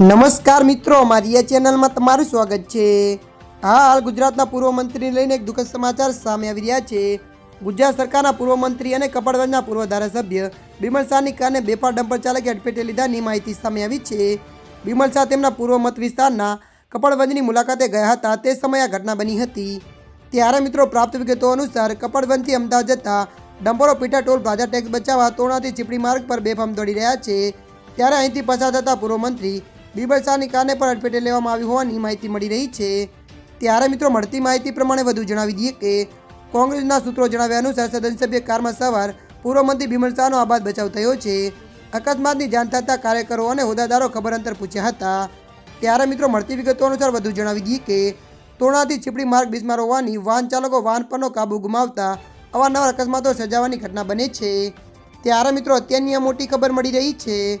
નમસ્કાર મિત્રો મારી આ ચેનલમાં તમારું સ્વાગત છે. હાલ ગુજરાતના પૂર્વ મંત્રીને લઈને એક દુઃખદ સમાચાર સામે આવી રહ્યા છે. ગુજરાત સરકારના પૂર્વ મંત્રી અને કપડવંજના પૂર્વ ધારાસભ્ય બિમલ શાહની કારણે બેફાર ડમ્પર ચાલકે અડફેટે લીધાની માહિતી સામે આવી છે. બિમલ શાહ તેમના પૂર્વ મત વિસ્તારના કપડવંજની મુલાકાતે ગયા હતા. તે સમયે આ ઘટના બની હતી. ત્યારે મિત્રો, પ્રાપ્ત વિગતો અનુસાર કપડવંજથી અમદાવાદ જતા ડમ્પરો પીટા ટોલ પ્લાઝા ટેક્સ બચાવવા તોરણાથી ચીપડી માર્ગ પર બેફામ દોડી રહ્યા છે. ત્યારે અહીંથી પસાર થતા પૂર્વ મંત્રી બીબલ શાહની કારને પણ અડફેટે લેવામાં આવી હોવાની માહિતી મળી રહી છે. ત્યારે મિત્રો, મળતી માહિતી પ્રમાણે વધુ જણાવી દઈએ કે કોંગ્રેસના સૂત્રો જણાવ્યા અનુસાર સદનસભ્ય કારમાં સવાર પૂર્વ મંત્રી બિમલ શાહનો આબાદ બચાવ થયો છે. અકસ્માતની જાણ થતાં કાર્યકરો અને હોદ્દાદારો ખબર અંતર પૂછ્યા હતા. ત્યારે મિત્રો, મળતી વિગતો અનુસાર વધુ જણાવી દઈએ કે તોરણાથી ચીપડી માર્ગ બિસ્માર હોવાની વાહન ચાલકો વાહન પરનો કાબુ ગુમાવતા અવારનવાર અકસ્માતો સર્જાવાની ઘટના બને છે. ત્યારે મિત્રો, અત્યારની આ મોટી ખબર મળી રહી છે.